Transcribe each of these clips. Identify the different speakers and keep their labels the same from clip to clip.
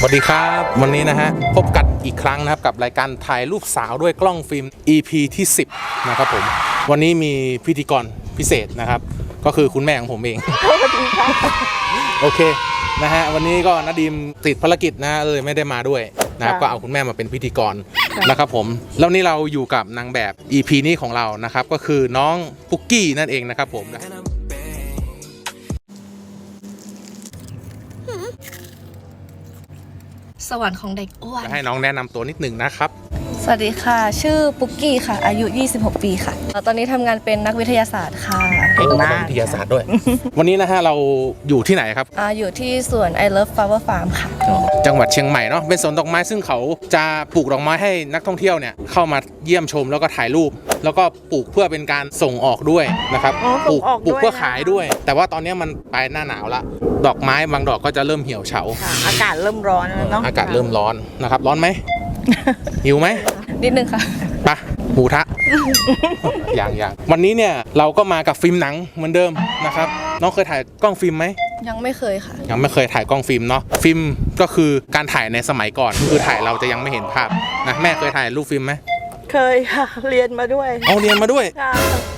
Speaker 1: สวัสดีครับ วันนี้นะฮะ พบกันอีกครั้งนะครับ กับรายการถ่ายรูปสาวด้วยกล้องฟิล์ม EP ที่ 10 นะครับผม วันนี้มีพิธีกรพิเศษนะครับ ก็คือคุณแม่ของผมเอง โอเค นะฮะ วันนี้ก็นาดีมติดภารกิจนะ เลยไม่ได้มาด้วยนะครับ
Speaker 2: ค่ะ
Speaker 1: ก็เอาคุณแม่มาเป็นพิธีกรนะครับผม แล้วนี่เราอยู่กับนางแบบ EP นี้ของเรานะครับ ก็คือน้องปุกกี้นั่นเองนะครับผม
Speaker 3: สวรรค์ของเด็กอ้วน
Speaker 1: จะให้น้องแนะนำตัวนิดหนึ่งนะครับ
Speaker 3: ส วัสดีค่ะ ชื่อปุ๊กกี้ค่ะ อายุ 26 ปีค่ะ ตอนนี้ทำงานเป็นนักวิทยาศาสตร์ค่ะ
Speaker 1: เก่งมากวิทยาศาสตร์ด้วย วันนี้นะฮะเราอยู่ที่ไหนครับ
Speaker 3: อ่าอยู่ที่สวน I Love Flower Farm ค่ะ
Speaker 1: จังหวัดเชียงใหม่เนาะ เป็นสวนดอกไม้ซึ่งเขาจะปลูกดอกไม้ให้นักท่องเที่ยวเนี่ยเข้ามาเยี่ยมชมแล้วก็ถ่ายรูป แล้วก็ปลูกเพื่อเป็นการส่งออกด้วยนะครับ
Speaker 2: อ๋อ
Speaker 1: ป
Speaker 2: ส่
Speaker 1: ลู
Speaker 2: ง
Speaker 1: ก
Speaker 2: ออก
Speaker 1: ปลูก
Speaker 2: ด้วย
Speaker 1: เพื่อ
Speaker 2: นะ
Speaker 1: ขายด้วย แต่ว่าตอนนี้มันปลายหน้าหนาวละดอกไม้บางดอกก็จะเริ่มเหี่ยวเฉา
Speaker 2: ค่ะอากาศเริ่มร้อนแล้วเนาะ
Speaker 1: อากาศเริ่มร้อนนะครับ ร้อนไหมหิวไหม
Speaker 3: นิดนึงค่ะ
Speaker 1: ไปะหมูทะ อย่างอย่างวันนี้เนี่ยเราก็มากับฟิล์มหนังเหมือนเดิมนะครับ น้องเคยถ่ายกล้องฟิล์มไหม
Speaker 3: ยังไม่เคยค่ะ
Speaker 1: ยังไม่เคยถ่ายกล้องฟิล์มเนาะ ฟิล์มก็คือการถ่ายในสมัยก่อน คือถ่ายเราจะยังไม่เห็นภาพนะ แม่เคยถ่ายรูปฟิล์มไหม
Speaker 2: เคยค่ะ เรียนมาด้วย
Speaker 1: เอาเรียนมาด้วย
Speaker 2: ค่ะ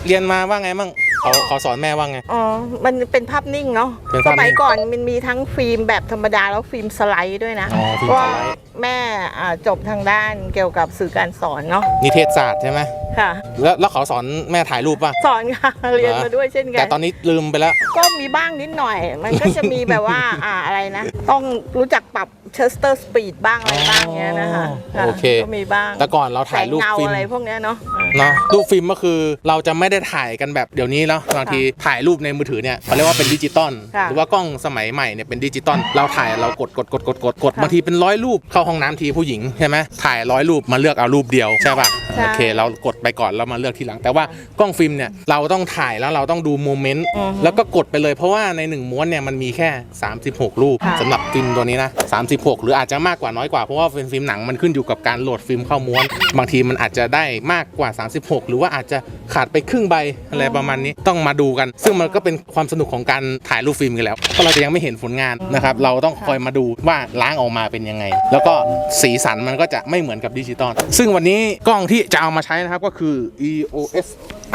Speaker 1: เรียนมาว่าไงมั่งขอขอสอนแม่ว่าไง
Speaker 2: อ๋อ มันเป็นภาพนิ่งเนาะ
Speaker 1: เป็น
Speaker 2: ส
Speaker 1: ภาพนิ่ง
Speaker 2: มัยก่อนมันมีทั้งฟิล์มแบบธรรมดาแล้วฟิล์มสไลด์ด้วยนะ
Speaker 1: อ๋อฟิล์ม
Speaker 2: เพราะว่า
Speaker 1: สไลด์
Speaker 2: แม่อ่าจบทางด้านเกี่ยวกับสื่อการสอนเนาะ
Speaker 1: นิเทศศาสตร์ใช่ไหม
Speaker 2: ค่ะ
Speaker 1: แล้วแล้วเขาสอนแม่ถ่ายรูปป่ะ
Speaker 2: สอนค่ะ เรียนมาด้วยเช่นกั
Speaker 1: แต่
Speaker 2: น
Speaker 1: ตอนนี้ลืมไปแล้ว
Speaker 2: ก็มีบ้างนิดหน่อย มันก็จะมีแบบว่า อ่าอะไรนะ ต้องรู้จักปรับ เชสเตอร์สปีดบ้างอะไรบ้างเงี้ยนะคะะ
Speaker 1: โอเค
Speaker 2: ก็มีบ้าง
Speaker 1: แต่ก่อนเรา
Speaker 2: แส
Speaker 1: ถ่าย
Speaker 2: ง
Speaker 1: รูป
Speaker 2: เงา
Speaker 1: ฟิล์ม
Speaker 2: อะไรพวกเนี้ยเนาะ
Speaker 1: เนาะรูปฟิล์มก็คือเราจะไม่ได้ถ่ายกันแบบเดี๋ยวนี้แล้วบางทีถ่ายรูปในมือถือเนี่ยเขาเรียกว่าเป็นดิจิตอล
Speaker 2: ค่ะ
Speaker 1: หรือว่ากล้องสมัยใหม่เนี่ยเป็นดิจิตอลเราถ่ายเรากดกดกดกดกดกด
Speaker 2: ค่ะ
Speaker 1: บางทีเป็นร้อยรูปเข้าห้องน้ำทีผู้หญิงใช่ไหมถ่ายร้อยรูปมาเลือกเอารูปเดียวใช่ป่ะ
Speaker 2: ใช่
Speaker 1: โอเค เรากดไปก่อนแล้วมาเลือกทีหลัง แต่ว่ากล้องฟิล์มเนี่ยเราต้องถ่ายแล้วเราต้องดูโมเมนต์
Speaker 2: อือฮึ
Speaker 1: แล้วก็กดไปเลยเพราะว่าในหนึ่งม้วนเนี่ยมันมีแค่ 36 รูป
Speaker 2: ค่ะ
Speaker 1: สำหรับฟิล์มตัวนี้นะ36หรืออาจจะมากกว่าน้อยกว่า เพราะว่าเป็นฟิล์มหนังมันขึ้นอยู่กับการโหลดฟิล์มเข้าม้วน บางทีมันอาจจะได้มากกว่า 36 หรือว่าอาจจะขาดไปครึ่งใบอะไรประมาณนี้ต้องมาดูกัน ซึ่งมันก็เป็นความสนุกของการถ่ายรูปฟิล์มกันแล้วเพราะเราจะยังไม่เห็นผลงานนะครับเราต้องคอยมาดูว่าล้างออกมาเป็นยังไง แล้วก็สีสันมันก็จะไม่เหมือนกับดิจิตอลซึ่งวันนี้กล้องที่จะเอามาใช้นะครับก็คือ EOS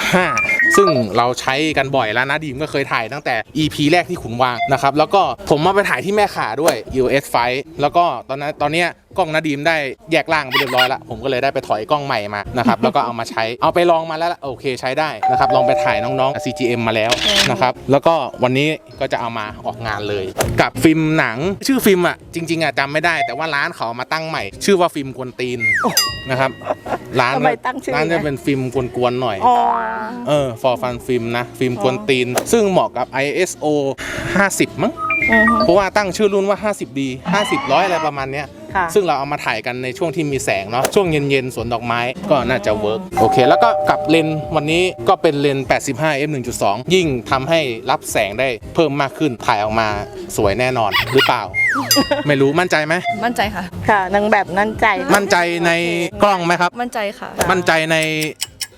Speaker 1: 5 ซึ่งเราใช้กันบ่อยแล้วนะดีมก็เคยถ่ายตั้งแต่ EP แรกที่ขุนวางนะครับแล้วก็ผมมาไปถ่ายที่แม่ขาด้วย EOS 5แล้วก็ตอนนั้นตอนเนี้ย กล้องนาดีมได้แยกล่างไปเรียบร้อยแล้วผมก็เลยได้ไปถอยกล้องใหม่มานะครับแล้วก็เอามาใช้เอาไปลองมาแล้วล่ะโอเคใช้ได้นะครับลองไปถ่ายน้องๆ CGM มาแล้วนะครับแล้วก็วันนี้ก็จะเอามาออกงานเลย กับฟิล์มหนังชื่อฟิล์มอะจริงๆอะจำไม่ได้ แต่ว่าร้านเขาเอามาตั้งใหม่ ชื่อว่าฟิล์มกวนตีนนะครับร้าน
Speaker 2: ทำไมตั้งชื่อ
Speaker 1: ร้านจะ
Speaker 2: อย่างนั้น
Speaker 1: เป็นฟิล์มกวนๆหน่อย
Speaker 2: อ๋อ
Speaker 1: เออ for fun film นะฟิล์มกวนตีน ซึ่งเหมาะกับ ISO 50 มั้ง
Speaker 2: อือฮึ
Speaker 1: เพราะว่าตั้งชื่อรุ่นว่า 50D 50ร้อยอะไรประมาณเนี้ย
Speaker 2: ค่ะ
Speaker 1: ซึ่งเราเอามาถ่ายกันในช่วงที่มีแสงเนาะช่วงเย็นๆสวนดอกไม้ก็น่าจะเวิร์กโอเค แล้วก็กับเลนส์วันนี้ก็เป็นเลนส์85 f 1.2 ยิ่งทำให้รับแสงได้เพิ่มมากขึ้นถ่ายออกมาสวยแน่นอนหรือเปล่า ไม่รู้มั่นใจไหม
Speaker 3: มั่นใจค่ะ
Speaker 2: ค่ะนางแบบนั่นใจ
Speaker 1: มั่นใจในกล้องไหมครับ
Speaker 3: มั่นใจค่ะ
Speaker 1: มั่นใจใน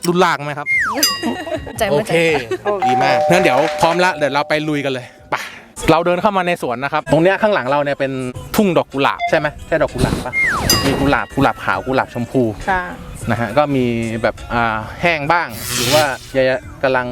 Speaker 1: รุ่นล่างไหมครับ
Speaker 3: มั่นใจ
Speaker 1: โอ
Speaker 3: มั่น
Speaker 1: เค
Speaker 3: ใจ
Speaker 1: ดีมากงั้นเดี๋ยวพร้อมละเดี๋ยวเราไปลุยกันเลยไป เราเดินเข้ามาในสวนนะครับ ตรงเนี้ยข้างหลังเราเนี่ยเป็นทุ่งดอกกุหลาบใช่ไหมใช่ดอกกุหลาบปะมีกุหลาบกุหลาบขาวกุหลาบชมพู
Speaker 2: ค่ะ
Speaker 1: นะฮะก็มีแบบอ่าแห้งบ้างหรือว่ายังกำลัง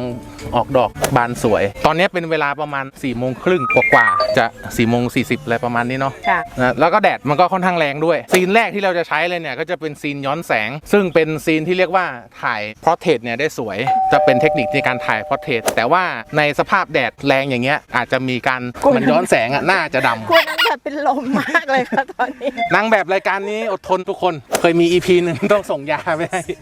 Speaker 1: ออกดอกบานสวย ตอนนี้เป็นเวลาประมาณ4ี่โมงครึ่งกว่าๆจะ4ี่โมงสี่สิบอะไรประมาณนี้เนาะ
Speaker 2: ค่ะ
Speaker 1: นะแล้วก็แดดมันก็ค่อนข้างแรงด้วย ซีนแรกที่เราจะใช้เลยเนี่ยก็จะเป็นซีนย้อนแสง ซึ่งเป็นซีนที่เรียกว่าถ่ายพอร์เทรตเนี่ยได้สวย จะเป็นเทคนิคในการถ่ายพอร์เทรตแต่ว่าในสภาพแดดแรงอย่างเงี้ยอาจจะมีการ
Speaker 2: กลัว
Speaker 1: มันย้อนแสงอะหน้าจะดำ
Speaker 2: กลัวนางแบบเป็นลมมากเลยค่ะตอนนี้
Speaker 1: นางแบบรายการนี้อดทนทุกคนเคยมี EP หนึ่งต้องส่งยาไปให้
Speaker 2: จริง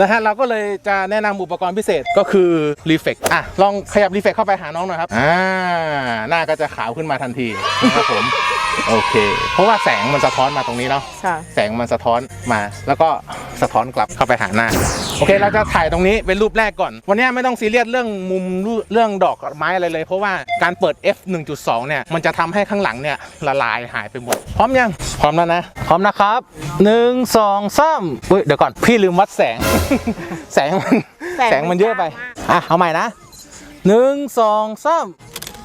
Speaker 1: นะฮะเราก็เลยจะแนะนำอุปกรณ์พิเศษก็คือรีเฟกอะลองขยับรีเฟกเข้าไปหาน้องหน่อยครับอ่าหน้าก็จะขาวขึ้นมาทันทีนะครับผมโอเค เพราะว่าแสงมันสะท้อนมาตรงนี้เนาะ
Speaker 2: ค่ะ
Speaker 1: แสงมันสะท้อนมา แล้วก็สะท้อนกลับเข้าไปหาหน้า โอเค เราจะถ่ายตรงนี้เป็นรูปแรกก่อน วันนี้ไม่ต้องซีเรียสเรื่องมุมรูเรื่องดอกไม้อะไรเลย เพราะว่าการเปิด f 1.2 เนี่ย มันจะทำให้ข้างหลังเนี่ยละลายหายไปหมด พร้อมยัง พร้อมแล้วนะ พร้อมนะครับหนึ่งสองสามอุ้ยเดี๋ยวก่อน พี่ลืมวัดแสง แสงมัน
Speaker 2: แสง
Speaker 1: แสงมันเยอะไป
Speaker 2: มันจ้ามาก
Speaker 1: อะ เอาใหม่นะหนึ่งสองสาม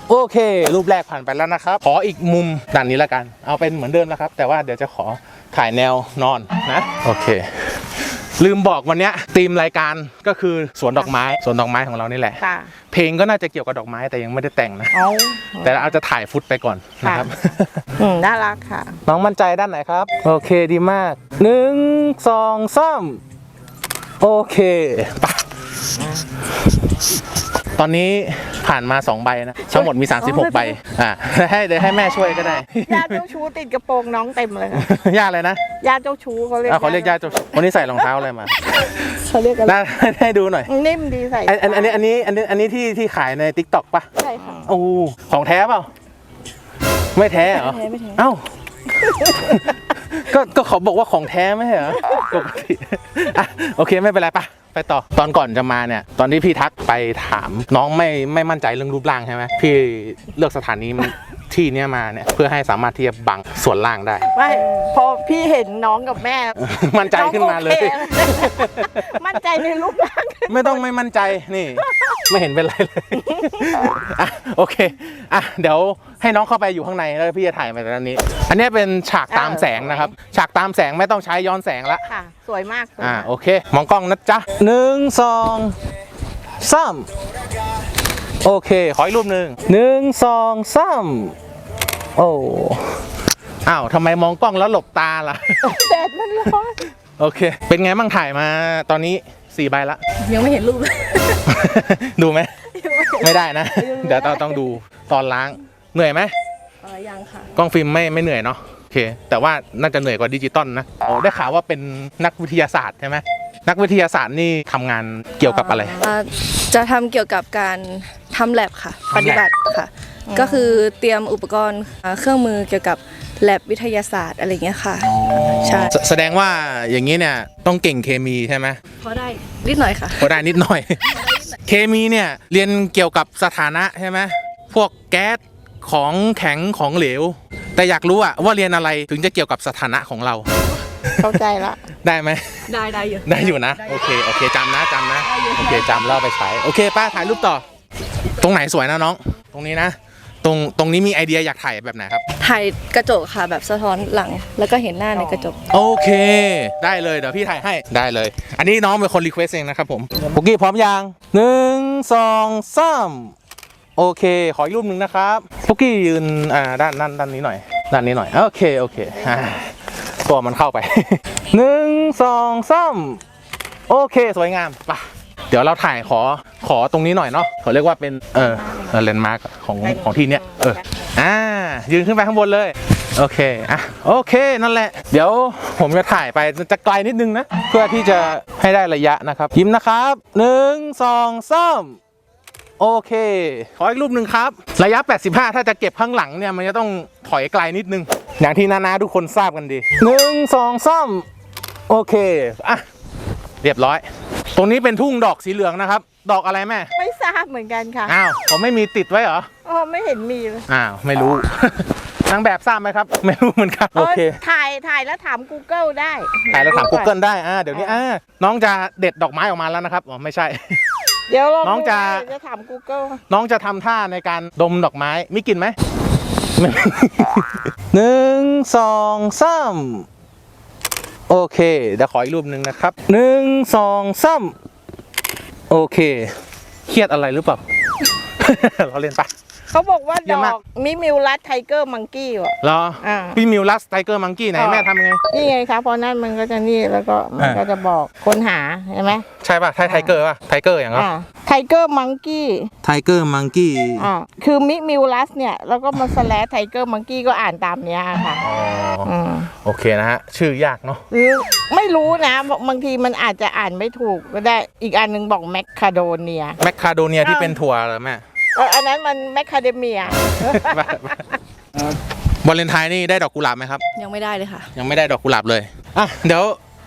Speaker 1: โอเค รูปแรกผ่านไปแล้วนะครับ ขออีกมุมด้านนี้ละกัน เอาเป็นเหมือนเดิมแล้วครับ แต่ว่าเดี๋ยวจะขอถ่ายแนวนอนนะ โอเค ลืมบอกวันเนี้ยธีมรายการก็คือสวนดอกไม้สวนดอกไม้ของเรานี่แหละ
Speaker 2: ค่ะ
Speaker 1: เพลงก็น่าจะเกี่ยวกับดอกไม้แต่ยังไม่ได้แต่งนะ
Speaker 2: เอา
Speaker 1: แต่เราจะถ่ายฟุตไปก่อนนะครับ
Speaker 2: อืมน่ารักค่ะ
Speaker 1: น้องมั่นใจด้านไหนครับ โอเคดีมากหนึ่งสองสามโอเค ไป ตอนนี้ผ่านมา 2 ใบนะ ทั้งหมดมี 36 ใบ อ่าให้เดี๋ยวให้แม่ช่วยก็ได้
Speaker 2: ญาติเจ้าชู้ติดกระโปรงน้องเต็มเลยค่ะ
Speaker 1: ยากเลยนะ
Speaker 2: ญาติเจ้าชู้เขาเรียก
Speaker 1: อะเขาเรียกญาติเจ้าวันนี้ใส่รองเท้าอะไรมา
Speaker 2: เขาเรียกกัน
Speaker 1: ได้ให้ดูหน่อย
Speaker 2: นิ่มดีใส่
Speaker 1: อันอันอันนี้อันนี้อันนี้อันนี้ที่ที่ขายใน t ิ k t o k ป่ะ
Speaker 2: ใช่ค่ะ
Speaker 1: โอ้ของแท้เปล่า ไม่แท้เหรอ
Speaker 3: ไม่แท้ไม่แท้
Speaker 1: เอ้า ก็ก็เขาบอกว่าของแท้ไม่ใช่เหรอปกติอะโอเคไม่เป็นไรปะ ไปต่อตอนก่อนจะมาเนี่ย ตอนที่พี่ทักไปถามน้องไม่ไม่มั่นใจเรื่องรูปร่างใช่ไหมพี่เลือกสถานีมันที่เนี้ยมาเนี่ยเพื่อให้สามารถที่จะบังส่วนล่างได้
Speaker 2: ไม่พอพี่เห็นน้องกับแม่
Speaker 1: มั่นใจขึ้นมาเลย
Speaker 2: น้องโอคมั่นใจในรูปร่าง
Speaker 1: ไม่ต้องไม่มั่นใจนี่ ไม่เห็นเป็นไรเลยอะโอเคอะเดี๋ยวให้น้องเข้าไปอยู่ข้างในแล้วพี่จะถ่ายมาตอนนี้ อันนี้เป็นฉากตามแสงนะครับ ฉากตามแสงไม่ต้องใช้ย้อนแสงละ
Speaker 2: ค่ะ สวยมากสวย
Speaker 1: อ่ามา
Speaker 2: ก
Speaker 1: โอเค มองกล้องนะจ๊ะหนึ่งสองสามโอเค ขออีกรูปหนึ่งหนึ่งสองสามโอ้อ้าวทำไมมองกล้องแล้วหลบตาล่ะ
Speaker 2: แดดมันร้อน
Speaker 1: โอเค เป็นไงบ้างถ่ายมาตอนนี้ สี่ใบละ
Speaker 3: ยังไม่เห็นรูปเลย
Speaker 1: ดูไหม ไม่ได้นะ เดี๋ยวต้องต้องดูตอนล้าง เหนื่อยไหม
Speaker 3: เออยังค่ะ
Speaker 1: กล้องฟิล์มไม่ไม่เหนื่อยเนาะ โอเค แต่ว่าน่าจะเหนื่อยกว่าดิจิตอลนะโอ้ได้ข่าวว่าเป็นนักวิทยาศาสตร์ใช่ไหม นักวิทยาศาสตร์นี่ทำงานเกี่ยวกับอะไร
Speaker 3: อ่าจะทำเกี่ยวกับการทำแลบค่ะ
Speaker 1: ทำ
Speaker 3: ป
Speaker 1: lab
Speaker 3: ฏิบัติค่ะ ก็คือเตรียมอุปกรณ์อ่าเครื่องมือเกี่ยวกับ แลบวิทยาศาสตร์อะไรอย่างเงี้ยค่ะใช่
Speaker 1: แสแสดงว่าอย่างนี้เนี่ยต้องเก่งเคมีใช่ไหม
Speaker 3: พอได้นิดหน่อยค่ะ
Speaker 1: พอได้นิดหน่อย เคมีเนี่ยเรียนเกี่ยวกับสถานะใช่ไหมพวกแก๊สของแข็งของเหลว แต่อยากรู้อะว่าเรียนอะไรถึงจะเกี่ยวกับสถานะของเรา
Speaker 2: เข้าใจละ
Speaker 1: ได้ไหม
Speaker 3: ได้ได้อยู่
Speaker 1: ได้อยู่นะ โอเค โอเคจำนะจำนะ โอเคจำแล้วเอาไปใช้ โอเค ป้าถ่ายรูปต่อ ตรงไหนสวยนะน้อง ตรงนี้นะ ตรงตรงนี้มีไอเดียอยากถ่ายแบบไหนครับ
Speaker 3: ถ่ายกระจกค่ะแบบสะท้อนหลัง แล้วก็เห็นหน้าในกระจก
Speaker 1: โอเค ได้เลยเดี๋ยวพี่ถ่ายให้ได้เลย อันนี้น้องเป็นคนรีเควสเองนะครับผมปุกกี้พร้อมยังหนึ่งสองสามโอเค ขออีกรูปหนึ่งนะครับปุกกี้ยืนอ่าด้านด้านด้านนี้หน่อย ด้านนี้หน่อย โอเคโอเคอ่าตัวมันเข้าไปหนึ่งสองสามโอเค สวยงามไปะ เดี๋ยวเราถ่ายขอขอตรงนี้หน่อยเนาะเขาเรียกว่าเป็นเออเลนมาร์กของของที่เนี้ยเอออ่ายืนขึ้นไปข้างบนเลยโอเค อะ โอเค นั่นแหละ เดี๋ยวผมจะถ่ายไปจะไกลนิดนึงนะ เพื่อที่จะให้ได้ระยะนะครับ ยิ้มนะครับหนึ่งสองสามโอเค ขออีกรูปหนึ่งครับ ระยะ 85 ถ้าจะเก็บข้างหลังเนี่ย มันจะต้องถอยไกลนิดนึง อย่างที่นานาทุกคนทราบกันดีหนึ่งสองสามโอเค อะ เรียบร้อย ตรงนี้เป็นทุ่งดอกสีเหลืองนะครับ ดอกอะไรแม่
Speaker 2: ไม่ทราบเหมือนกันค่ะ
Speaker 1: อ้าวผมไม่มีติดไว้เหรอ
Speaker 2: อ๋อไม่เห็นมีเลย
Speaker 1: อ้าวไม่รู้ นางแบบทราบไหมครับ ไม่รู้เหมือนกัน โอเค
Speaker 2: ถ่ายถ่ายแล้วถาม Google ได้
Speaker 1: ถ่ายแล้วถาม Google ได้ อ่า เดี๋ยวนี้อ่าน้องจะเด็ดดอกไม้ออกมาแล้วนะครับ อ๋อ ไม่ใช่
Speaker 2: เดี๋ยวลอง
Speaker 1: น้องจะ
Speaker 2: ดูได้จะถาม Google
Speaker 1: น้องจะทำท่าในการดมดอกไม้มีกลิ่นไหมไม่หนึ่งสองสาม โอเคเดี๋ยวขออีกรูปหนึ่งนะครับหนึ่งสองสามโอเค เครียดอะไรหรือเปล่า เราเล่นปะ
Speaker 2: เขาบอกว่า
Speaker 1: เยี่
Speaker 2: ด
Speaker 1: ยมมาก
Speaker 2: อกมิมิวลัสไทเกอร์มังกี้ว่ะ
Speaker 1: เหรอ
Speaker 2: อ่า
Speaker 1: พี่มิวลัสไทเกอร์มังกี้ไหน
Speaker 2: อ่า
Speaker 1: แม่ทำยังไง
Speaker 2: นี่ไงคะเพราะนั่นมันก็จะนี่แล้วก็มัน
Speaker 1: อ่า
Speaker 2: ก็จะบอกค้นหาใช่ไหม
Speaker 1: ใช่ป่ะใช่ไทเกอร์ป่ะไทเกอร์อย่างเงี้ย
Speaker 2: อ่าไทเกอร์มังกี้
Speaker 1: ไทเกอร์มังกี้
Speaker 2: อ่าคือมิมิวลัสเนี่ย แล้วก็มาสแลไทเกอร์มังกี้ก็อ่านตามเนี้ยค่ะ
Speaker 1: อ๋อ
Speaker 2: อืม
Speaker 1: โอเคนะฮะ ชื่อยากเนาะ
Speaker 2: หรือไม่รู้นะบางทีมันอาจจะอ่านไม่ถูกก็ได้อีกอันหนึงบอกแมคคาโดเนีย
Speaker 1: แมคคาโดเนียที่เป็นถั่วเหรอแม่
Speaker 2: เอออันนั้นมันแมคคาเดเมีย
Speaker 1: วาเลนไทน์นี่ได้ดอกกุหลาบไหมครับ
Speaker 3: ยังไม่ได้เลยค่ะ
Speaker 1: ยังไม่ได้ดอกกุหลาบเลยอะเดี๋ยว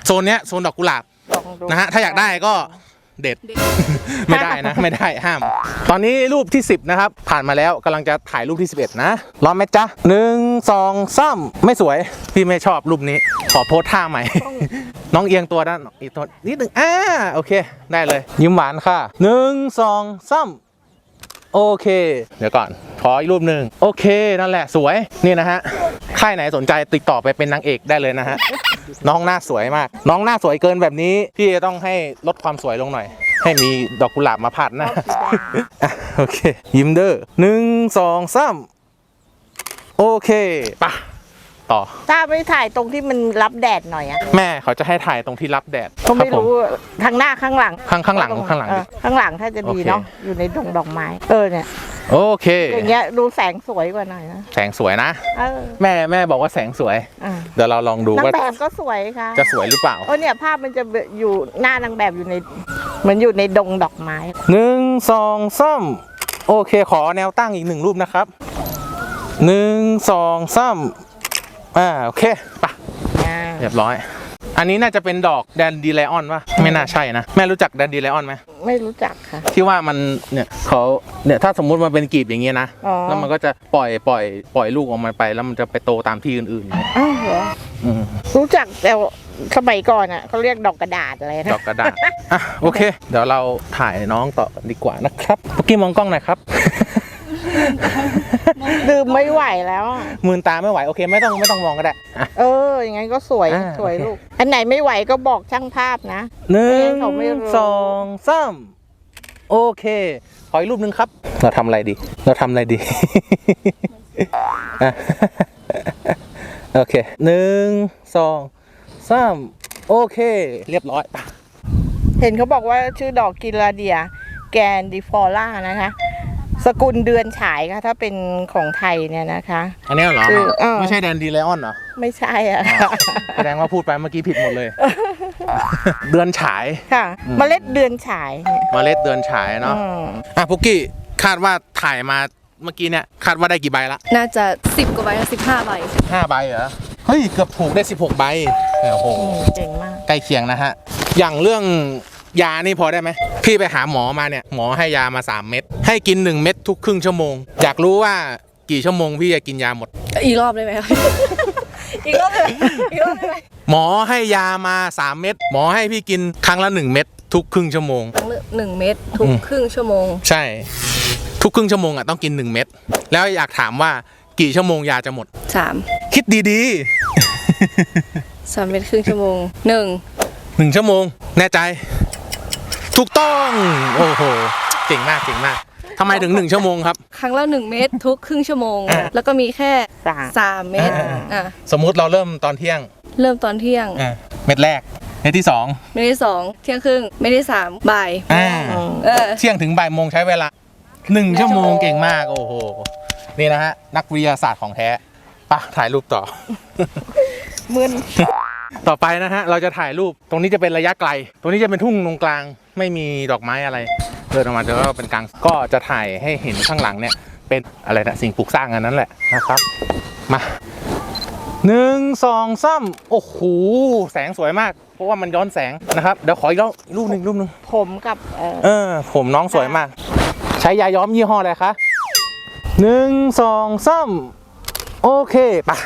Speaker 1: โซนเนี้ยโซนดอกกุหลาบ
Speaker 2: ลองดู
Speaker 1: นะฮะถ้าอยากได้ก็เด็ด
Speaker 3: เด็ด
Speaker 1: ไม่ได้นะ ไม่ได้ห้าม ตอนนี้รูปที่ 10 นะครับ ผ่านมาแล้วกำลังจะถ่ายรูปที่ 11 นะรอไหมจ๊ะหนึ่งสองสามไม่สวย พี่ไม่ชอบรูปนี้ ขอโพสท่าใหม่ น้องเอียงตัวด้านอีกตัวนิดหนึ่งอ่าโอเค ได้เลย ยิ้มหวานค่ะหนึ่งสองสาม โอเค เดี๋ยวก่อน ขออีกรูปหนึ่งโอเค นั่นแหละสวย นี่นะฮะ ค่ายไหนสนใจติดต่อไปเป็นนางเอกได้เลยนะฮะ น้องหน้าสวยมาก น้องหน้าสวยเกินแบบนี้ พี่จะต้องให้ลดความสวยลงหน่อย ให้มีดอกกุหลาบมาผัดหนะอะโอเค ยิ้มเด้อหนึ่งสองสามโอเคปะ ต่อ
Speaker 2: ถ้าไม่ถ่ายตรงที่มันรับแดดหน่อยอะ
Speaker 1: แม่เขาจะให้ถ่ายตรงที่รับแดด
Speaker 2: ก็ไม่
Speaker 1: คบผ
Speaker 2: รู้ทางหน้าข้างหลัง
Speaker 1: ข้างข้างหลังข้างหลัง
Speaker 2: เออข้างหลังถ้าจะดี
Speaker 1: โอเค
Speaker 2: เนาะอยู่ในดงดอกไม้เออเนี่ย
Speaker 1: โอเค
Speaker 2: อย่างเงี้ยดูแสงสวยกว่าหน่อยนะ
Speaker 1: แสงสวยนะ
Speaker 2: เออ
Speaker 1: แม่แม่บอกว่าแสงสวย
Speaker 2: อะ
Speaker 1: เดี๋ยวเราลองดู
Speaker 2: นาง
Speaker 1: ว่า
Speaker 2: แบบก็สวยค่ะ
Speaker 1: จะสวยหรือเปล่า
Speaker 2: เออเนี่ยภาพมันจะอยู่หน้านางแบบอยู่ในเหมือนอยู่ในดงดอกไม้
Speaker 1: หนึ่งสองสามโอเคขอแนวตั้งอีกหนึ่งรูปนะครับหนึ่งสองสาม อ่าโอเคไปะ
Speaker 2: อ่า
Speaker 1: เรียบร้อย อันนี้น่าจะเป็นดอกแดนดีไลออนปะไม่น่าใช่นะ แม่รู้จักแดนดีไลออนไหม
Speaker 2: ไม่รู้จักค่ะ
Speaker 1: ที่ว่ามันเนี่ยเขาเนี่ยถ้าสมมุติมันเป็นกลีบอย่างเงี้ยนะ
Speaker 2: อ๋อ
Speaker 1: แล้วมันก็จะปล่อยปล่อยปล่อยลูกออกมาไป แล้วมันจะไปโตตามที่อื่นๆ
Speaker 2: อ้าวเหรอ
Speaker 1: อืม
Speaker 2: รู้จักแต่สมัยก่อนอะเขาเรียกดอกกระดาษอะไร
Speaker 1: ด
Speaker 2: นะ
Speaker 1: อกกระดาษ อะโอเค เดี๋ยวเราถ่ายน้องต่อดีกว่านะครับเมื่อกี้มองกล้องหน่อยครับ
Speaker 2: ดื่มไม่ไหวแล้วอะ
Speaker 1: มืนตาไม่ไหวโอเค ไม่ต้องไม่ต้องมองก็ได้อะ
Speaker 2: เออ อย่างงั้นก็สวย
Speaker 1: อ่า
Speaker 2: สวย
Speaker 1: โอเค
Speaker 2: ลูก อันไหนไม่ไหวก็บอกช่างภาพนะ
Speaker 1: หนึ่ง
Speaker 2: เขาไม่รู้
Speaker 1: สองสามโอเคขออีกรูปหนึ่งครับ เราทำอะไรดี เราทำอะไรดี อะ โอเคหนึ่งสองสามโอเค เรียบร้อยปะ
Speaker 2: เห็นเขาบอกว่าชื่อดอกกิลาเดีย แกนดิฟอร่านะคะ สกุลเดือนฉายค่ะ ถ้าเป็นของไทยเนี่ยนะคะ
Speaker 1: อันนี้เหรอ
Speaker 2: คือเออ
Speaker 1: ไม่ใช่แดนดีไลออนเหรอ
Speaker 2: ไม่ใช่อะค่ะ
Speaker 1: แสดงว่าพูดไปเมื่อกี้ผิดหมดเลย เดือนฉาย
Speaker 2: ค่ะ
Speaker 1: อืม
Speaker 2: เมล็ดเดือนฉายเนี่ย
Speaker 1: เมล็ดเดือนฉายเนาะ
Speaker 2: อืม
Speaker 1: อะพุกกี้คาดว่าถ่ายมาเมื่อกี้เนี่ยคาดว่าได้กี่ใบละ
Speaker 3: น่าจะ 10 กว่าใบสิบห้าใบ
Speaker 1: ห้าใบเหรอ เฮ้ย เกือบถูกได้ 16 ใบโอ้โห
Speaker 2: อืมเจ๋งมาก
Speaker 1: ใกล้เคียงนะฮะ อย่างเรื่อง ยานี่พอได้ไหม พี่ไปหาหมอมาเนี่ย หมอให้ยามา 3 เม็ด ให้กิน 1 เม็ดทุกครึ่งชั่วโมง อยากรู้ว่ากี่ชั่วโมงพี่จะกินยาหมด
Speaker 3: อีกรอบได้ไหมครับ อีกรอบได้ไหมอีกรอบได้ไหม
Speaker 1: หมอให้ยามา 3 เม็ด หมอให้พี่กินครั้งละ 1 เม็ดทุกครึ่งชั่วโมง
Speaker 3: ครั้งละหนึ่งเม็ดทุก
Speaker 1: อืม
Speaker 3: ครึ่งชั่วโมง
Speaker 1: ใช่ ทุกครึ่งชั่วโมงอะต้องกิน 1 เม็ด แล้วอยากถามว่ากี่ชั่วโมงยาจะหมด
Speaker 3: 3
Speaker 1: คิดดี
Speaker 3: 3เม็ดครึ่งชั่วโมง1
Speaker 1: ๆ1 ชั่วโมง แน่ใจ ถูกต้องโอ้โหเก่งมากเก่งมากทำไมถึง1ชั่วโมงครับ
Speaker 3: ครั้งละ1เม็ดทุกครึ่งชั่วโมง
Speaker 1: อะ
Speaker 3: แล้วก็มีแค่
Speaker 2: สาม
Speaker 3: 3เม็ด
Speaker 1: อ่า
Speaker 3: อะ
Speaker 1: สมมุติเราเริ่มตอนเที่ยง
Speaker 3: เริ่มตอนเที่ยง
Speaker 1: อะเม็ดแรก เม็ดที่2
Speaker 3: เม็ดที่2เที่ยงครึ่งเม็ดที่3บ่าย
Speaker 1: อ่า
Speaker 2: อืม
Speaker 3: เออ
Speaker 1: เที่ยงถึงบ่ายโมงใช้เวลา1ชั่วโมงเก่งมาก โอ้โห นี่นะฮะ นักวิทยาศาสตร์ของแท้ไปะถ่ายรูปต่อ
Speaker 2: มึน
Speaker 1: ต่อไปนะฮะเราจะถ่ายรูปตรงนี้จะเป็นระยะไกล ตรงนี้จะเป็นทุ่งตรงกลาง ไม่มีดอกไม้อะไรเดินออกมาจะก็เป็นกลางก็จะถ่ายให้เห็นข้างหลังเนี่ย เป็นอะไรนะสิ่งปลูกสร้างอันนั้นแหละนะครับมาหนึ่งสองสามโอ้โหแสงสวยมาก เพราะว่ามันย้อนแสงนะครับเดี๋ยวขออีกรอบรูปหนึ่งรูปหนึ่ง
Speaker 2: ผมกับเออ
Speaker 1: เออ ผมน้องสวยมาก ใช้ยาย้อมยี่ห้ออะไรคะหนึ่งสองสามโอเคปะ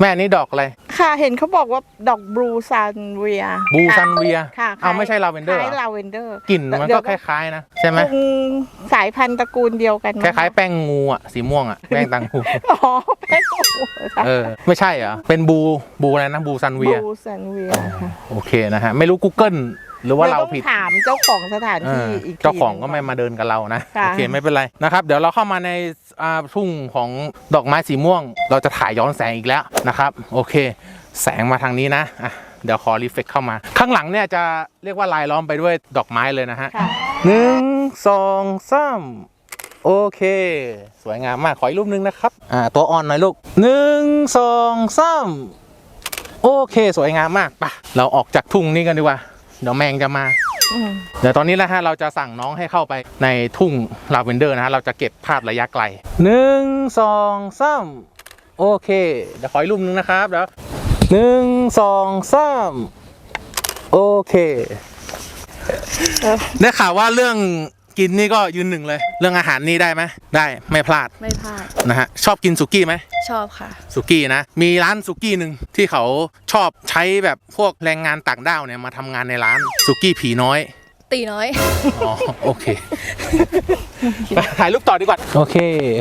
Speaker 1: แม่นี่ดอกอะไร
Speaker 2: ค่ะ เห็นเขาบอกว่าดอกบลูซันเวีย
Speaker 1: บูซันเวีย
Speaker 2: ค่ะ
Speaker 1: เอาไม่ใช่ลาเวนเดอร์
Speaker 2: คล้าย
Speaker 1: เหรอ
Speaker 2: ลาเวนเดอร์
Speaker 1: กลิ่นมัน
Speaker 2: เดี๋
Speaker 1: ก็
Speaker 2: ยว
Speaker 1: ค
Speaker 2: นะ
Speaker 1: ล้ายๆนะ ใช่ไหม
Speaker 2: คงสายพันธุ์ตระกูลเดียวกัน
Speaker 1: คล้ายๆ แป้งงูอะสีม่วงอะแป้งตังงู
Speaker 2: ๆอ๋อแป้งงูค่ะ
Speaker 1: เออไม่ใช่เหรอ เป็นบูบูอะไรนะบูซัน
Speaker 2: บ
Speaker 1: เวีย
Speaker 2: ลูซันเวียค่ะ
Speaker 1: โอเคนะฮะ ไม่รู้ Google หรือว่าเรา
Speaker 2: ต้อง
Speaker 1: ผิด
Speaker 2: ถามเจ้าของสถาน
Speaker 1: เอ
Speaker 2: ที่
Speaker 1: อ
Speaker 2: อีกที
Speaker 1: เจ้าของก็
Speaker 2: หนึ่
Speaker 1: ไม่มาเดินกับเรานะ
Speaker 2: ค่ะ
Speaker 1: โอเคไม่เป็นไรนะครับ เดี๋ยวเราเข้ามาในอ่าทุ่งของดอกไม้สีม่วง เราจะถ่ายย้อนแสงอีกแล้วนะครับ โอเค แสงมาทางนี้นะอะเดี๋ยวขอรีเฟกเข้ามา ข้างหลังเนี่ยจะเรียกว่าลายล้อมไปด้วยดอกไม้เลยนะฮะ
Speaker 2: ค่ะ
Speaker 1: หนึ่งสองสาม โอเค สวยงามมากขออีกรูปหนึงนะครับอ่าตัวอ่อนหน่อยลูกหนึ่งสองสามโอเค สวยงามมากไปะเราออกจากทุ่งนี้กันดีกว่าเดี๋ยวแมงจะมา
Speaker 2: อืม
Speaker 1: เดี๋ยวตอนนี้นะฮะเราจะสั่งน้องให้เข้าไปในทุ่งลาเวนเดอร์นะฮะเราจะเก็บภาพระยะไกลหนึ่งสองสามโอเค เดี๋ยวขออีกรูปหนึงนะครับเดี๋ยวหนึ่งสองสามโอเคได้ข่าวว่าเรื่อง กินนี่ก็ยืนหนึ่งเลย เรื่องอาหารนี่ได้ไหมได้ไม่พลาด
Speaker 3: ไม่พลาด
Speaker 1: นะฮะชอบกินสุกี้ไหม
Speaker 3: ชอบค่ะ
Speaker 1: สุกี้นะ มีร้านสุกี้หนึ่งที่เขาชอบใช้แบบพวกแรงงานต่างด้าวเนี่ยมาทำงานในร้านสุกี้ผีน้อย
Speaker 3: ตีน้อย
Speaker 1: อ๋อ โอเค ไปถ่ายรูปต่อดีกว่า โอเค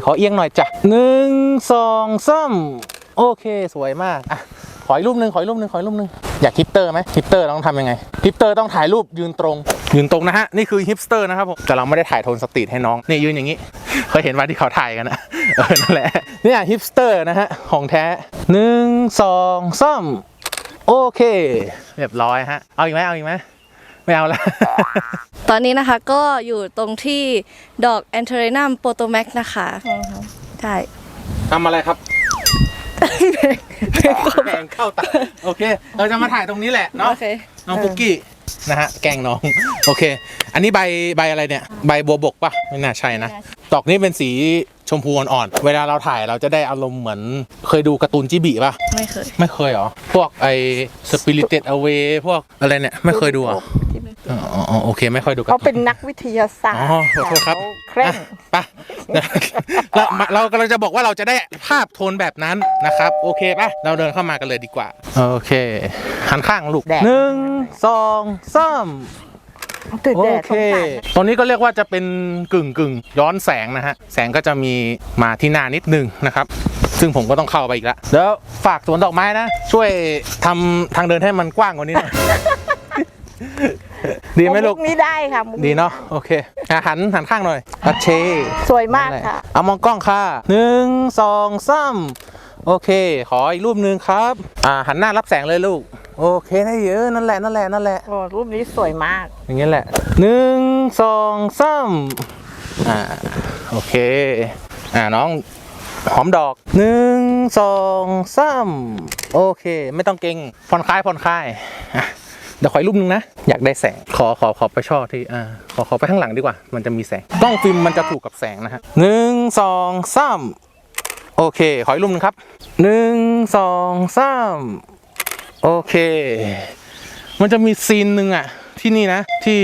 Speaker 1: ขอเอียงหน่อยจ้ะหนึ่งสองสามโอเค สวยมาก อะ ขออีกรูปหนึ่งขออีกรูปหนึ่งขออีกรูปหนึ่งอยากฮิปเตอร์ไหมฮิปเตอร์ต้องทำยังไงฮิปเตอร์ต้องถ่ายรูปยืนตรง ยืนตรงนะฮะ นี่คือฮิปสเตอร์นะครับผมแต่เราไม่ได้ถ่ายโทนสตรีทให้น้องนี่ยืนอย่างนี้ เคยเห็นว่าที่เขาถ่ายกันนะเออนั่นแหละเนี่ยฮิปสเตอร์นะฮะของแท้หนึ่งสองสามโอเค เรียบร้อยฮะ เอาอีกไหมเอาอีกไหมไม่เอาละ
Speaker 3: ตอนนี้นะคะก็อยู่ตรงที่ดอกแอนเทอร์นัมโปโตแมกนะคะใช่
Speaker 1: ทำอะไรครับ แข่งเข้าตาโอเค เราจะมาถ่ายตรงนี้แหละเนาะ
Speaker 3: โอเค
Speaker 1: น้องปุกกี้นะฮะแกล้งน้อง โอเค อันนี้ใบใบอะไรเนี่ย ใบบัวบกปะไม่น่าใช่นะดอกนี้เป็นสีชมพูอ่อนๆเวลาเราถ่ายเราจะได้อารมณ์เหมือน เคยดูการ์ตูนจิบิปะ
Speaker 3: ไม่เคย
Speaker 1: ไม่เคยเหรอ พวกไอ้ Spirited Away พวกอะไรเนี่ย ไม่เคยดูเหรอะอ๋ออ๋อโอเค ไม่ค่อยดูการ์
Speaker 2: เขา
Speaker 1: ตูน
Speaker 2: เป็นนักวิทยาศาสตร์
Speaker 1: อ๋อขอโทษครับ
Speaker 2: เขาเคร่ง
Speaker 1: อะไป เราเรากำลังจะบอกว่าเราจะได้ภาพโทนแบบนั้นนะครับ โอเคป่ะเราเดินเข้ามากันเลยดีกว่า โอเค หันข้างลูก
Speaker 2: แดด
Speaker 1: หนึ่งสองสาม
Speaker 2: ตื่น
Speaker 1: โอ
Speaker 2: แดด
Speaker 1: เค
Speaker 2: สงสารนะ
Speaker 1: ตรงนี้ก็เรียกว่าจะเป็นกึ่งกึ่งย้อนแสงนะฮะ แสงก็จะมีมาที่หน้านิดนึงนะครับ ซึ่งผมก็ต้องเข้าไปอีกแล้วเดี๋ยวฝากสวนดอกไม้นะ ช่วยทำทางเดินให้มันกว้างกว่านี้หน่อย ดีไหมลูก
Speaker 2: มุนี้ได้ค่ะมุก
Speaker 1: ดีเนาะโอเคอะหันหันข้างหน่อยโอเค
Speaker 2: สวยมากค่ะ
Speaker 1: เอามองกล้องค่ะหนึ่งสองสามโอเค ขออีกรูปหนึ่งครับอ่าหันหน้ารับแสงเลยลูก โอเคได้เยอะนั่นแหละนั่นแหละนั่นแหละ
Speaker 2: โอ้รูปนี้สวยมาก
Speaker 1: อย่างเงี้ยแหละหนึ่งสองสามอ่าโอเค อ่าน้องหอมดอกหนึ่งสองสามโอเค ไม่ต้องเก่งผ่อนคลายผ่อนคลายอะเดี๋ยวขออีกรูปหนึงนะ อยากได้แสง ขอขอขอไปช่อที่อ่าขอขอไปข้างหลังดีกว่า มันจะมีแสง กล้องฟิล์มมันจะถูกกับแสงนะฮะหนึ่งสองสามโอเค ขออีกรูปหนึงครับหนึ่งสองสามโอเค มันจะมีซีนหนึ่งอะที่นี่นะที่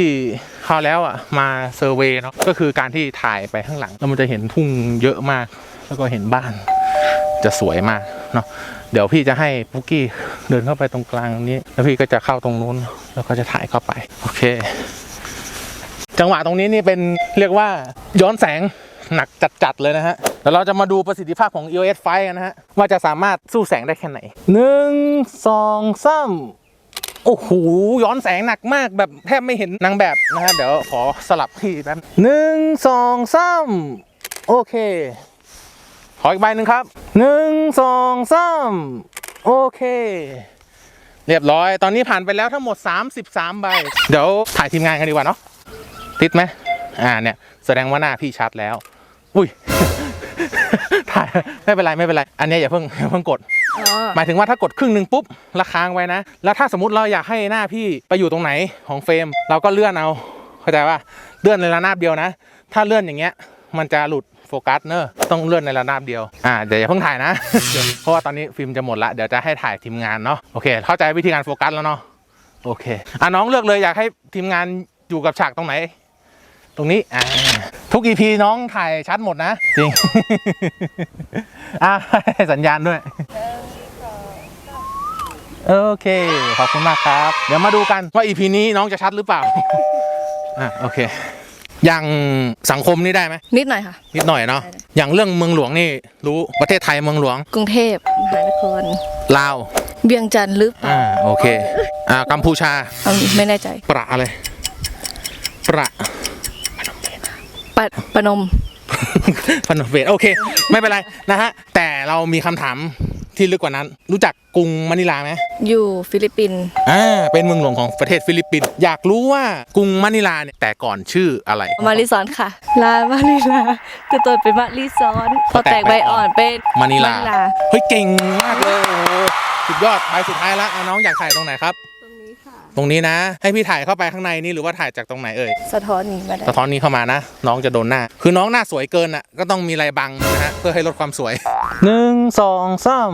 Speaker 1: คราวแล้วอะมาเซอร์เวย์เนาะก็คือการที่ถ่ายไปข้างหลัง แล้วมันจะเห็นทุ่งเยอะมาก แล้วก็เห็นบ้านจะสวยมาก เนาะเดี๋ยวพี่จะให้ปุ๊กกี้เดินเข้าไปตรงกลางนี้ แล้วพี่ก็จะเข้าตรงนู้น แล้วก็จะถ่ายเข้าไป โอเค จังหวะตรงนี้นี่เป็นเรียกว่าย้อนแสงหนักจัดๆเลยนะฮะแล้วเราจะมาดูประสิทธิภาพของ EOS 5กันนะฮะ ว่าจะสามารถสู้แสงได้แค่ไหนหนึ่งสองสามโอ้โหย้อนแสงหนักมากแบบแทบไม่เห็นนางแบบนะฮะเดี๋ยวขอสลับที่แป๊บหนึ่งสองสามโอเค ขออีกใบหนึ่งครับหนึ่งสองสามโอเค เรียบร้อย ตอนนี้ผ่านไปแล้วทั้งหมด 33 ใบ เดี๋ยวถ่ายทีมงานกันดีกว่าเนาะติดไหมอ่าเนี่ย แสดงว่าหน้าพี่ชัดแล้ว อุ้ย ถ่ายไม่เป็นไรไม่เป็นไร อันเนี้ยอย่าเพิ่งอย่าเพิ่งกด
Speaker 3: อ๋อ
Speaker 1: หมายถึงว่าถ้ากดครึ่งหนึ่งปุ๊บราค้างไว้นะ แล้วถ้าสมมติเราอยากให้หน้าพี่ไปอยู่ตรงไหนของเฟรม เราก็เลื่อนเอา เข้าใจว่าเลื่อนในระนาบเดียวนะ ถ้าเลื่อนอย่างเงี้ย มันจะหลุด โฟกัสเนอะต้องเลื่อนในระนาบเดียวอ่าเดี๋ยวอย่าเพิ่งถ่ายนะ เพราะว่าตอนนี้ฟิล์มจะหมดละเดี๋ยวจะให้ถ่ายทีมงานเนาะโอเค เข้าใจวิธีการโฟกัสแล้วเนาะโอเคอะน้องเลือกเลยอยากให้ทีมงานอยู่กับฉากตรงไหน ตรงนี้อ่าทุกอีพีน้องถ่ายชัดหมดนะ จริง อ่าให้สัญญาณด้วย โอเค ขอบคุณมากครับ เดี๋ยวมาดูกันว่าอีพีนี้น้องจะชัดหรือเปล่า อะโอเค อย่างสังคมนี่ได้ไหม
Speaker 3: นิดหน่อยค่ะ
Speaker 1: นิดหน่อยเนาะ
Speaker 3: ได้ได้
Speaker 1: อย่างเรื่องเมืองหลวงนี่รู้ประเทศไทยเมืองหลวง
Speaker 3: กรุงเทพมหานคร
Speaker 1: ลาว
Speaker 3: เวียงจันทร์หรือเปล่า
Speaker 1: อ่าโอเคอ่ากัมพูชา
Speaker 3: อืมไม่แน่ใจ
Speaker 1: ประอะไรประ
Speaker 3: ปะปะนม
Speaker 1: พนมเปญโอเค ไม่เป็นไรนะฮะแต่เรามีคำถาม ที่ลึกกว่านั้น รู้จักกรุงมะนิลาไหม
Speaker 3: อยู่ฟิลิปปินส์
Speaker 1: อ่าเป็นเมืองหลวงของประเทศฟิลิปปินส์อยากรู้ว่ากรุงมะนิลาเนี่ยแต่ก่อนชื่ออะไร
Speaker 3: มาริซอนค่ะ ลามาริลาคือตัวเป็นมาริซอนพอแตกใบอ่อนเป็น
Speaker 1: มะนิลา
Speaker 3: มะนิลา
Speaker 1: เฮ้ยเก่งมากเลยโอ้โหสุดยอดใบสุดท้ายแล้วเอาน้องอยากถ่ายตรงไหนครับ
Speaker 3: ตรงนี้ค่ะ
Speaker 1: ตรงนี้นะ ให้พี่ถ่ายเข้าไปข้างในนี่หรือว่าถ่ายจากตรงไหนเอ่ย
Speaker 3: สะท้อนนี้มาได้
Speaker 1: สะท้อนนี้เข้ามานะ น้องจะโดนหน้า คือน้องหน้าสวยเกินอะก็ต้องมีอะไรบังนะฮะเพื่อให้ลดความสวยหนึ่งสองสาม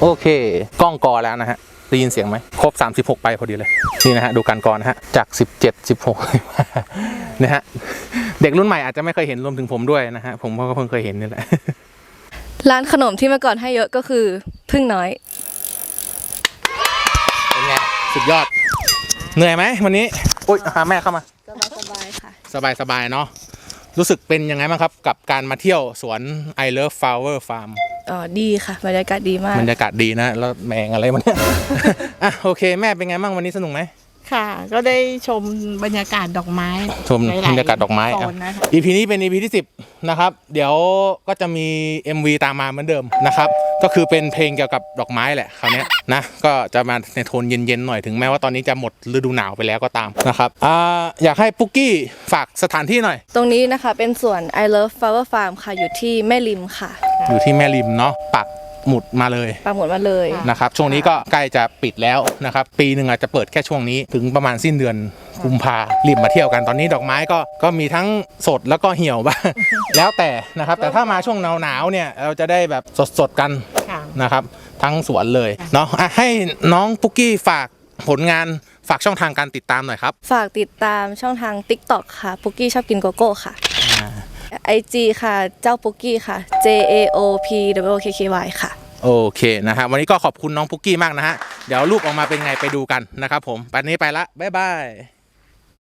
Speaker 1: โอเค กล้องกอแล้วนะฮะได้ยินเสียงไหมครบ 36 ไปพอดีเลย นี่นะฮะ ดูการกรนะฮะ จาก 17 16เนี่ยฮะ เด็กรุ่นใหม่อาจจะไม่เคยเห็นรวมถึงผมด้วยนะฮะ ผมก็เพิ่งเคยเห็นนี่แหละ
Speaker 3: ร้านขนมที่เมื่อก่อนให้เยอะก็คือพึ่งน้อย
Speaker 1: เป็นไง สุดยอด เหนื่อยไหมวันนี้โอ๊ยหาแม่เข้ามา
Speaker 3: สบายๆค่ะ
Speaker 1: สบายสบายๆเนาะรู้สึกเป็นยังไงบ้างครับ กับการมาเที่ยวสวน I Love Flower Farm
Speaker 3: อ๋อดีค่ะบรรยากาศดีมาก
Speaker 1: บรรยากาศดีนะ แล้วแมงอะไรมาเนี่ย อะโอเค แม่เป็นไงบ้างวันนี้สนุกไหม
Speaker 2: ค่ะ ก็ได้ชมบรรยากาศดอกไม้
Speaker 1: ชม
Speaker 2: หลๆ
Speaker 1: บรรยากาศดอกไม้
Speaker 2: โซ
Speaker 1: อะ
Speaker 2: นนะคะ
Speaker 1: EP นี้เป็น EP ที่10นะครับ เดี๋ยวก็จะมี MV ตามมาเหมือนเดิมนะครับ ก็คือเป็นเพลงเกี่ยวกับดอกไม้แหละคราวเนี้ยนะ ก็จะมาในโทนเย็นๆหน่อยถึงแม้ว่าตอนนี้จะหมดฤดูหนาวไปแล้วก็ตามนะครับอ่าอยากให้ปุ๊กกี้ฝากสถานที่หน่อย
Speaker 3: ตรงนี้นะคะเป็นสวน I Love Flower Farm ค่ะ อยู่ที่แม่ริมค่ะ
Speaker 1: อยู่ที่แม่ริมเนาะปัก หมุดมาเลย
Speaker 3: ปางหมดมาเลย
Speaker 1: นะครับช่วงนี้ก็ใกล้จะปิดแล้วนะครับปีหนึ่งอาจจะเปิดแค่ช่วงนี้ถึงประมาณสิ้นเดือนกุมภารีบมาเที่ยวกันตอนนี้ดอกไม้ก็ก็มีทั้งสดแล้วก็เหี่ยวบ้าง แล้วแต่นะครับ แต่ถ้ามาช่วงหนาวหนาวๆเนี่ยเราจะได้แบบสดๆกัน
Speaker 2: ค่ะ
Speaker 1: นะครับทั้งสวนเลยเนาะอะให้น้องปุ๊กกี้ฝากผลงานฝากช่องทางการติดตามหน่อยครับ
Speaker 3: ฝากติดตามช่องทาง TikTok ค่ะปุกกี้ชอบกินโกโก้ค่ะ IG ค่ะ เจ้าปุกกี้ค่ะ J A O P W K K Y ค่ะ
Speaker 1: โอเคนะฮะวันนี้ก็ขอบคุณน้องปุกกี้มากนะฮะ เดี๋ยวรูปออกมาเป็นไงไปดูกันนะครับผมปันนี้ไปละ บ๊ายบาย